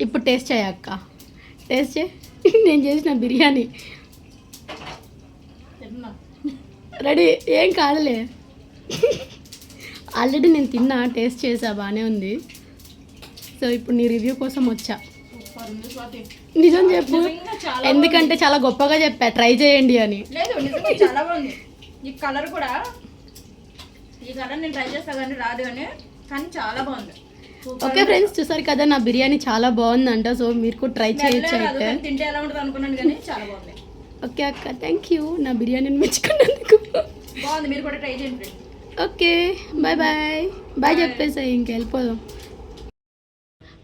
ఇప్పుడు టేస్ట్ చేయ అక్క. టేస్ట్ చే నేను చేసిన బిర్యానీ. రెడీ. ఏం కాదులే. ఆల్రెడీ నేను తిన్నా టేస్ట్ చేసా బాగానే ఉంది. సో ఇప్పుడు నీ రివ్యూ కోసం వచ్చా. నిజం చెప్పు. ఎందుకంటే చాలా గొప్పగా చెప్పా. ట్రై చేయండి అని. లేదు నిజంగా చాలా బాగుంది. ఈ కలర్ కూడా ఈ కలర్ నేను ట్రై చేస్తా కానీ రాదు కానీ కానీ చాలా బాగుంది. ఓకే ఫ్రెండ్స్ చూసారు కదా నా బిర్యానీ చాలా బాగుందంట సో మీరు కూడా ట్రై చేయొచ్చు అయితే. కానీ తింటే ఎలా ఉంటుంది అనుకున్నాను కానీ చాలా బాగుంది. ఓకే అక్క థ్యాంక్ యూ నా బిర్యానీని మెచ్చుకున్నందుకు. బాగుంది మీరు కూడా ట్రై చేయండి friends. Okay bye bye bye చెప్పేసాయి ఇంక వెళ్ళిపోదాం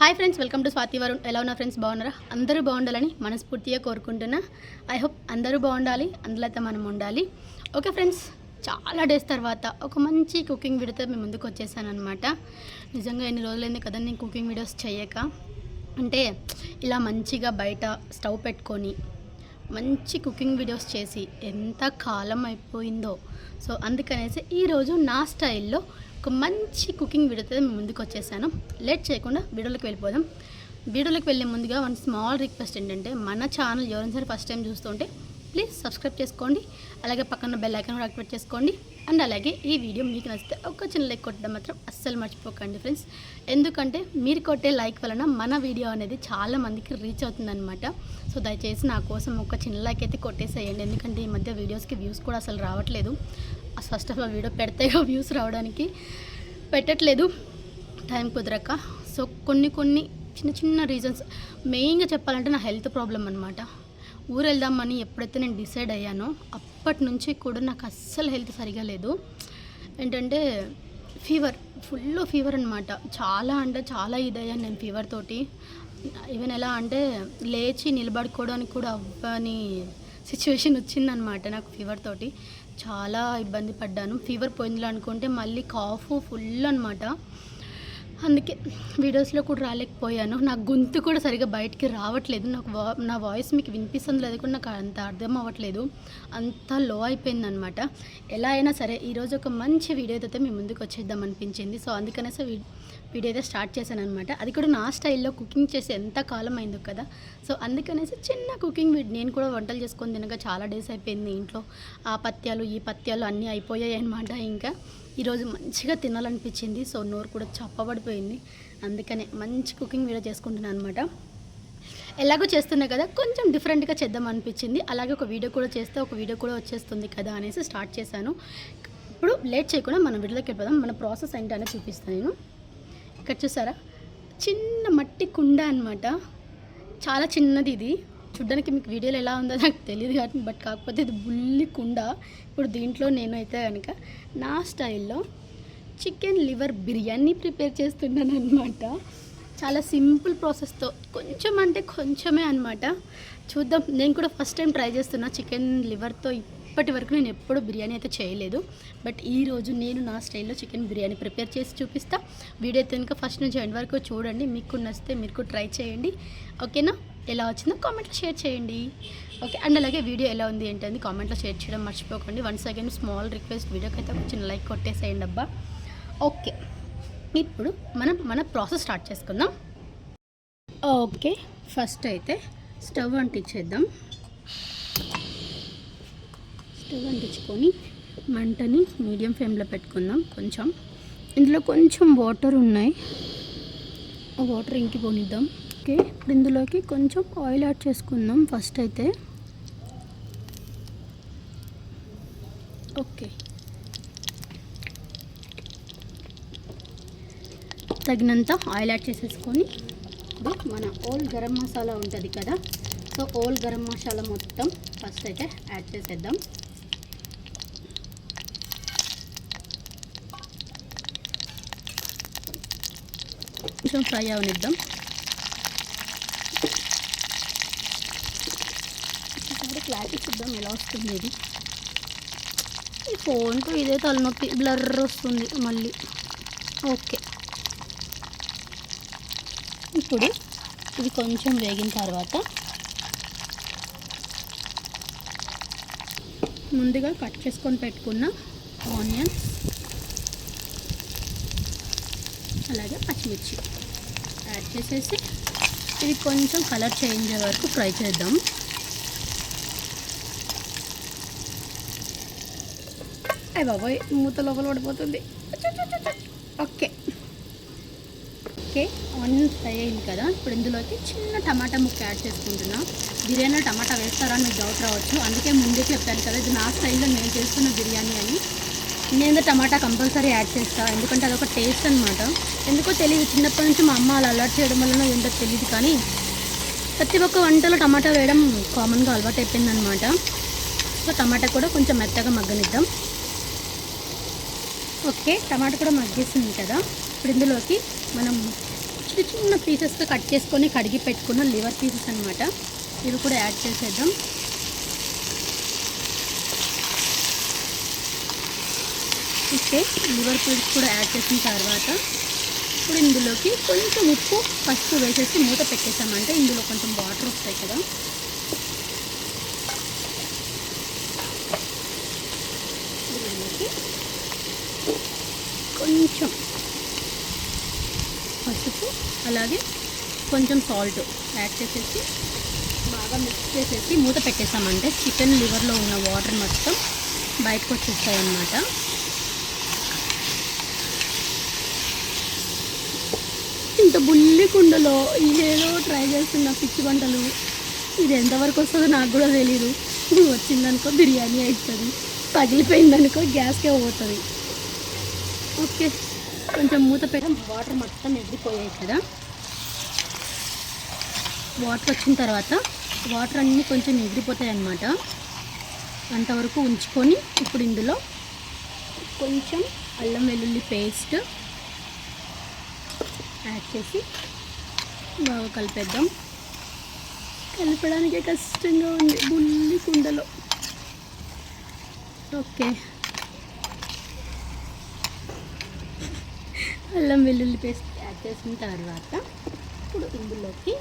hi friends welcome to Swathi Varun ఎలా ఉన్నా ఫ్రెండ్స్ బాగున్నారా? అందరూ బాగుండాలని మనస్ఫూర్తిగా కోరుకుంటున్నా. ఐ హోప్ అందరూ బాగుండాలి అందులో మనం ఉండాలి. ఓకే ఫ్రెండ్స్ చాలా డేస్ తర్వాత ఒక మంచి కుకింగ్ వీడియోతో మేము ముందుకు వచ్చేసాను అనమాట నిజంగా ఎన్ని రోజులైంది కదా నేను కుకింగ్ వీడియోస్ చేయక. అంటే ఇలా మంచిగా బయట స్టవ్ పెట్టుకొని మంచి కుకింగ్ వీడియోస్ చేసి ఎంత కాలం అయిపోయిందో. సో అందుకనేసి ఈరోజు నా స్టైల్లో ఒక మంచి కుకింగ్ వీడియోతో మేము ముందుకు వచ్చేసాను. లేట్ చేయకుండా వీడియోలోకి వెళ్ళిపోదాం. వీడియోలోకి వెళ్ళే ముందుగా వన్ స్మాల్ రిక్వెస్ట్ ఏంటంటే మన ఛానల్ ఎవరైనా సరే ఫస్ట్ టైం చూస్తుంటే ప్లీజ్ సబ్స్క్రైబ్ చేసుకోండి. అలాగే పక్కన బెల్ ఐకాన్ కూడా యాక్టివేట్ చేసుకోండి. అండ్ అలాగే ఈ వీడియో మీకు నచ్చితే ఒక చిన్న లైక్ కొట్టడం మాత్రం అస్సలు మర్చిపోకండి ఫ్రెండ్స్. ఎందుకంటే మీరు కొట్టే లైక్ వలన మన వీడియో అనేది చాలా మందికి రీచ్ అవుతుందన్నమాట. సో దయచేసి నా కోసం ఒక చిన్న లైక్ అయితే కొట్టేసేయండి. ఎందుకంటే ఈ మధ్య వీడియోస్కి వ్యూస్ కూడా అసలు రావట్లేదు. ఫస్ట్ ఆఫ్ ఆల్ వీడియో పెడితేగా వ్యూస్ రావడానికి పెట్టట్లేదు. టైం కుదరక. సో కొన్ని కొన్ని చిన్న చిన్న రీజన్స్ మెయిన్గా చెప్పాలంటే నా హెల్త్ ప్రాబ్లం అనమాట ఊరు వెళ్దామని ఎప్పుడైతే నేను డిసైడ్ అయ్యానో అప్పటి నుంచి కూడా నాకు అస్సలు హెల్త్ సరిగా లేదు. ఏంటంటే ఫీవర్ ఫుల్ ఫీవర్ అనమాట చాలా అంటే చాలా ఇదయ్యాను నేను ఫీవర్ తోటి. ఈవెన్ ఎలా అంటే లేచి నిలబడుకోవడానికి కూడా అవ్వని సిచ్యువేషన్ వచ్చిందనమాట నాకు ఫీవర్ తోటి. చాలా ఇబ్బంది పడ్డాను. ఫీవర్ పోయిందిలో అనుకుంటే మళ్ళీ కాఫ్ ఫుల్ అనమాట అందుకే వీడియోస్లో కూడా రాలేకపోయాను. నా గొంతు కూడా సరిగా బయటికి రావట్లేదు. నాకు వా నా వాయిస్ మీకు వినిపిస్తుంది లేదు కూడా నాకు అంత అర్థం అవ్వట్లేదు. అంత లో అయిపోయిందనమాట. ఎలా అయినా సరే ఈరోజు ఒక మంచి వీడియో అయితే మీ ముందుకు వచ్చేద్దాం అనిపించింది. సో అందుకనేసి వీడియో అయితే స్టార్ట్ చేశాను అనమాట అది కూడా నా స్టైల్లో కుకింగ్ చేసి ఎంత కాలం అయిందో కదా. సో అందుకనేసి చిన్న కుకింగ్ వీడియో నేను కూడా వంటలు చేసుకొని తినగా చాలా డేస్ అయిపోయింది ఇంట్లో. ఆ పత్యాలు ఈ పత్యాలు అన్నీ అయిపోయాయి అనమాట ఇంకా. ఈరోజు మంచిగా తినాలనిపించింది. సో నోరు కూడా చప్పబడిపోయింది. అందుకనే మంచి కుకింగ్ వీడియో చేసుకుంటున్నాను అనమాట ఎలాగో చేస్తున్నా కదా కొంచెం డిఫరెంట్గా చేద్దాం అనిపించింది. అలాగే ఒక వీడియో కూడా చేస్తే ఒక వీడియో కూడా వచ్చేస్తుంది కదా అనేసి స్టార్ట్ చేశాను. ఇప్పుడు లేట్ చేయకుండా మనం వీడియోకి వెళ్ళిపోదాం. మన ప్రాసెస్ ఏంటనే చూపిస్తాను నేను. ఇక్కడ చూసారా? చిన్న మట్టి కుండ అనమాట చాలా చిన్నది ఇది. చూడ్డానికి మీకు వీడియోలో ఎలా ఉందో నాకు తెలియదు కానీ బట్ కాకపోతే ఇది బుల్లి కుండ. ఇప్పుడు దీంట్లో నేను అయితే కనుక నా స్టైల్లో చికెన్ లివర్ బిర్యానీ ప్రిపేర్ చేస్తున్నాను అనమాట చాలా సింపుల్ ప్రాసెస్తో కొంచెం అంటే కొంచెమే అనమాట చూద్దాం నేను కూడా ఫస్ట్ టైం ట్రై చేస్తున్నా చికెన్ లివర్తో ఇప్పటి వరకు నేను ఎప్పుడూ బిర్యానీ అయితే చేయలేదు. బట్ ఈరోజు నేను నా స్టైల్లో చికెన్ బిర్యానీ ప్రిపేర్ చేసి చూపిస్తా. వీడియో అయితే కనుక ఫస్ట్ నుంచి ఎండ్ వరకు చూడండి. మీకు నచ్చితే మీరు కూడా ట్రై చేయండి. ఓకేనా? ఎలా వచ్చిందో కామెంట్లో షేర్ చేయండి. ఓకే అండ్ అలాగే వీడియో ఎలా ఉంది ఏంటంది కామెంట్లో షేర్ చేయడం మర్చిపోకండి. వన్స్ అగైన్ స్మాల్ రిక్వెస్ట్ వీడియోకి అయితే ఒక చిన్న లైక్ కొట్టేసేయండి అబ్బా. ఓకే ఇప్పుడు మనం మన ప్రాసెస్ స్టార్ట్ చేసుకుందాం. ఓకే ఫస్ట్ అయితే స్టవ్ అంటించేద్దాం. స్టవ్ అంటించుకొని మంటని మీడియం ఫ్లేమ్లో పెట్టుకుందాం కొంచెం. ఇందులో కొంచెం వాటర్ ఉన్నాయి. వాటర్ ఇంకి పోనిద్దాం ఓకే ఇప్పుడు ఇందులోకి కొంచెం ఆయిల్ యాడ్ చేసుకుందాం ఫస్ట్ అయితే. ఓకే. తగినంత ఆయిల్ యాడ్ చేసేసుకొని ఇప్పుడు మన ఓల్ గరం మసాలా ఉంటుంది కదా సో ఓల్ గరం మసాలా మొత్తం ఫస్ట్ అయితే యాడ్ చేసేద్దాం. కొంచెం ఫ్రై అవనిద్దాం. క్లారిటీ చూద్దాం ఎలా వస్తుంది ఇది. ఈ ఫోన్కు ఇదే తలనొప్పి బ్లర్ వస్తుంది మళ్ళీ. ఓకే. ఇప్పుడు ఇది కొంచెం వేగిన తర్వాత ముందుగా కట్ చేసుకొని పెట్టుకున్న ఆనియన్స్ అలాగే పచ్చిమిర్చి యాడ్ చేసేసి ఇది కొంచెం కలర్ చేంజ్ అయ్యే వరకు ఫ్రై చేద్దాం. అయ్య బాబోయ్ మూత లోపల పడిపోతుంది. ఓకే. ఓకే ఆనియన్ ఫ్రై అయింది కదా. ఇప్పుడు ఇందులోకి చిన్న టమాటా ముక్క యాడ్ చేసుకుంటున్నా. బిర్యానీలో టమాటా వేస్తారా అని మీకు డౌట్ రావచ్చు. అందుకే ముందే చెప్పాను కదా ఇది నా స్టైల్లో నేను చేస్తున్న బిర్యానీ అని. నేను టమాటా కంపల్సరీ యాడ్ చేస్తాను ఎందుకంటే అదొక టేస్ట్ అనమాట ఎందుకో తెలియదు చిన్నప్పటి నుంచి మా అమ్మ అలా అలర్ట్ చేయడం వలన ఏంటో తెలియదు కానీ ప్రతి ఒక్క వంటలో టమాటా వేయడం కామన్గా అలవాటు అయిపోయింది అనమాట సో టమాటా కూడా కొంచెం మెత్తగా మగ్గనిద్దాం. ఓకే టమాటా కూడా మగ్గేసింది కదా. ఇప్పుడు ఇందులోకి మనం చిన్న చిన్న పీసెస్గా కట్ చేసుకొని కడిగి పెట్టుకున్న లివర్ పీసెస్ అనమాట ఇవి కూడా యాడ్ చేసేద్దాం. ఓకే లివర్ పీస్ కూడా యాడ్ చేసిన తర్వాత ఇప్పుడు ఇందులోకి కొంచెం ఉప్పు పసుపు వేసేసి మూత పెట్టేసామంటే ఇందులో కొంచెం వాటర్ వస్తాయి కదా. కొంచెం పసుపు అలాగే కొంచెం సాల్ట్ యాడ్ చేసేసి బాగా మిక్స్ చేసేసి మూత పెట్టేసామంటే చికెన్ లివర్లో ఉన్న వాటర్ మొత్తం బయటకు వచ్చేస్తాయి అన్నమాట ఇంత బుల్లి కుండలో ఇదేదో ట్రై చేస్తున్న పిచ్చి వంటలు. ఇది ఎంతవరకు వస్తుందో నాకు కూడా తెలీదు. వచ్చిందనుకో బిర్యానీ అవుతుంది పగిలిపోయిందనుకో గ్యాస్కే పోతుంది. ఓకే కొంచెం మూత పెట్టడం వాటర్ మొత్తం ఎగిరిపోయాయి కదా వాటర్ వచ్చిన తర్వాత వాటర్ అన్నీ కొంచెం ఎగిరిపోతాయి అన్నమాట. అంతవరకు ఉంచుకొని ఇప్పుడు ఇందులో కొంచెం అల్లం వెల్లుల్లి పేస్ట్ యాడ్ చేసి బాగా కలిపేద్దాం. కలపడానికే కష్టంగా ఉంది. బుల్లి కుండలో. ఓకే. అల్లం వెల్లుల్లి పేస్ట్ యాడ్ చేసిన తర్వాత ఇప్పుడు ఇందులోకి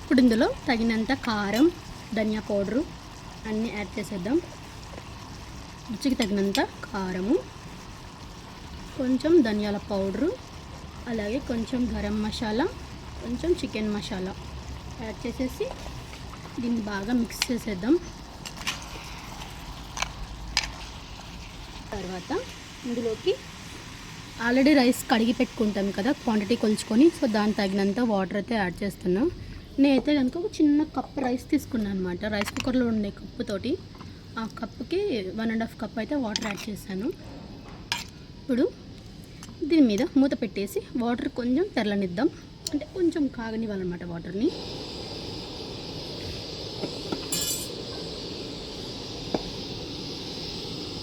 ఇప్పుడు ఇందులో తగినంత కారం ధనియా పౌడరు అన్నీ యాడ్ చేసేద్దాం. రుచికి తగినంత కారము కొంచెం ధనియాల పౌడరు అలాగే కొంచెం గరం మసాలా కొంచెం చికెన్ మసాలా యాడ్ చేసేసి దీన్ని బాగా మిక్స్ చేసేద్దాం. తర్వాత ఇందులోకి ఆల్రెడీ రైస్ కడిగి పెట్టుకుంటాం కదా క్వాంటిటీ కొలుచుకొని. సో దాని తగినంత వాటర్ అయితే యాడ్ చేస్తున్నాం. నేనైతే కనుక ఒక చిన్న కప్ రైస్ తీసుకున్నాను అనమాట రైస్ కుక్కర్లో ఉండే కప్పుతోటి ఆ కప్పుకి వన్ అండ్ హాఫ్ కప్ అయితే వాటర్ యాడ్ చేశాను. ఇప్పుడు దీని మీద మూత పెట్టేసి వాటర్ కొంచెం తెరలనిద్దాం. అంటే కొంచెం కాగనివ్వాలన్నమాట వాటర్ని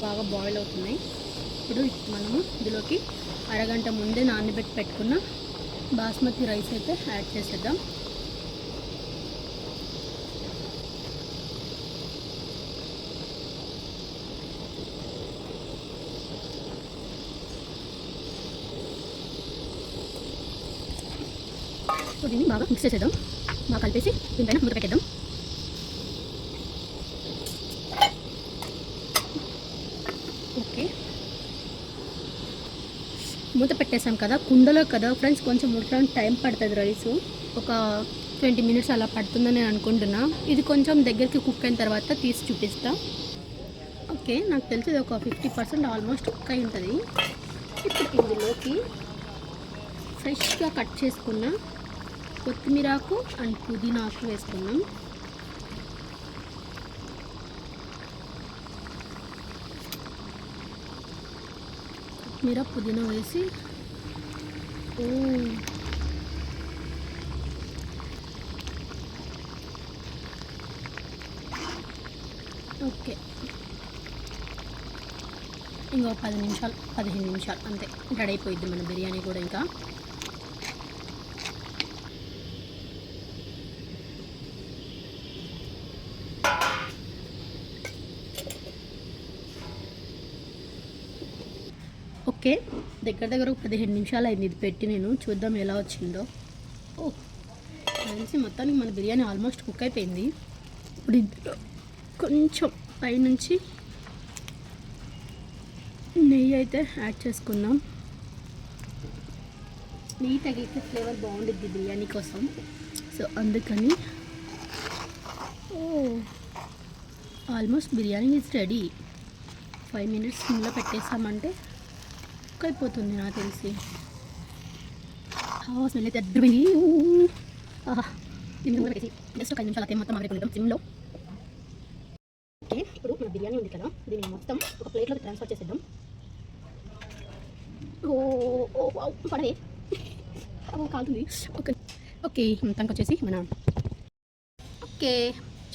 బాగా బాయిల్ అవుతున్నాయి. ఇప్పుడు మనము ఇందులోకి అరగంట ముందే నానబెట్టి పెట్టుకున్న బాస్మతి రైస్ అయితే యాడ్ చేసేద్దాం. దీన్ని బాగా మిక్స్ చేసేద్దాం. బాగా కలిపేసి దీనిపైన మూత పెట్టేద్దాం ఓకే మూత పెట్టేసాం కదా కుండలో కదా. ఫ్రెండ్స్ కొంచెం ఉడకడానికి టైం పడుతుంది రైస్. ఒక ట్వంటీ మినిట్స్ అలా పడుతుందని నేను అనుకుంటున్నా. ఇది కొంచెం దగ్గరికి కుక్ అయిన తర్వాత తీసి చూపిస్తా. ఓకే నాకు తెలిసి ఇది ఒక ఫిఫ్టీ పర్సెంట్ ఆల్మోస్ట్ కుక్ అయి ఉంటుంది. ఇప్పుడు ఇందులోకి ఫ్రెష్గా కట్ చేసుకున్న కొత్తిమీరాకు అండ్ పుదీనాకు వేసుకున్నాం కొత్తిమీర పుదీనా వేసి. ఓ. ఓకే. ఇంకో పది నిమిషాలు పదిహేను నిమిషాలు అంతే. రెడీ అయిపోయింది మన బిర్యానీ కూడా ఇంకా. ఓకే. దగ్గర దగ్గర ఒక పదిహేను నిమిషాలు అయింది ఇది పెట్టి నేను. చూద్దాం ఎలా వచ్చిందో. ఓ తెలిసి మొత్తానికి మన బిర్యానీ ఆల్మోస్ట్ కుక్ అయిపోయింది. ఇప్పుడు ఇందులో కొంచెం పైనుంచి నెయ్యి అయితే యాడ్ చేసుకుందాం. నీట్ తగిలితే ఫ్లేవర్ బాగుంటుంది బిర్యానీ కోసం. సో అందుకని ఓ almost biryani is ready. Five minutes సిమ్లో పెట్టేసామంటే కుక్ అయిపోతుంది నాకు తెలిసి. స్మెల్ అయితే అద్దరిపోయింది జస్ట్ ఒక ఐదు నిమిషాలు అయితే మొత్తం ఆగిపోయిద్దాం సిమ్లో ఓకే ఇప్పుడు మన బిర్యానీ ఉంది కదా. దీన్ని మొత్తం ఒక ప్లేట్లోకి ట్రాన్స్ఫర్ చేసేద్దాం. ఓ ఓ వావ్, పడవే. కాలుతుంది. ఓకే ఓకే మొత్తానికి వచ్చేసి మన ఓకే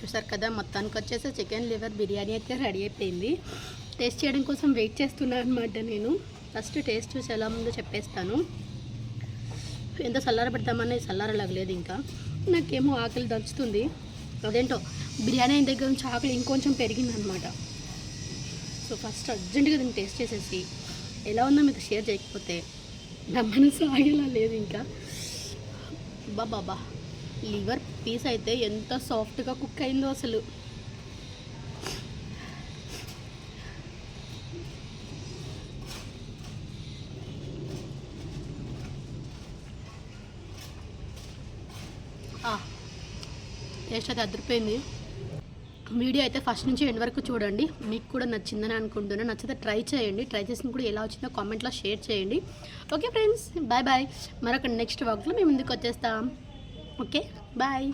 చూసారు కదా? మొత్తానికి వచ్చేసి చికెన్ లివర్ బిర్యానీ అయితే రెడీ అయిపోయింది. టేస్ట్ చేయడం కోసం వెయిట్ చేస్తున్నాను అనమాట నేను. ఫస్ట్ టేస్ట్ చూసి ఎలా ఉందో చెప్పేస్తాను. ఎంత చల్లార పెడతామని చల్లారలాగలేదు ఇంకా. నాకేమో ఆకలి దంచుతుంది అదేంటో బిర్యానీ అయిన దగ్గర నుంచి ఆకలి ఇంకొంచెం పెరిగిందనమాట. సో ఫస్ట్ అర్జెంటుగా దీన్ని టేస్ట్ చేసేసి ఎలా ఉందో మీకు షేర్ చేయకపోతే నా మనసు ఆగేలా లేదు ఇంకా. బాబా లివర్ పీస్ అయితే ఎంత సాఫ్ట్గా కుక్ అయిందో అసలు. టేస్ట్ అది అదిరిపోయింది. వీడియో అయితే ఫస్ట్ నుంచి ఎండ్ వరకు చూడండి. మీకు కూడా నచ్చిందని అనుకుంటున్నాను నచ్చితే ట్రై చేయండి. ట్రై చేసిన కూడా ఎలా వచ్చిందో కామెంట్లో షేర్ చేయండి. Okay friends bye bye. మరొక నెక్స్ట్ వర్క్లో మేము ముందుకు వచ్చేస్తాం. Okay bye.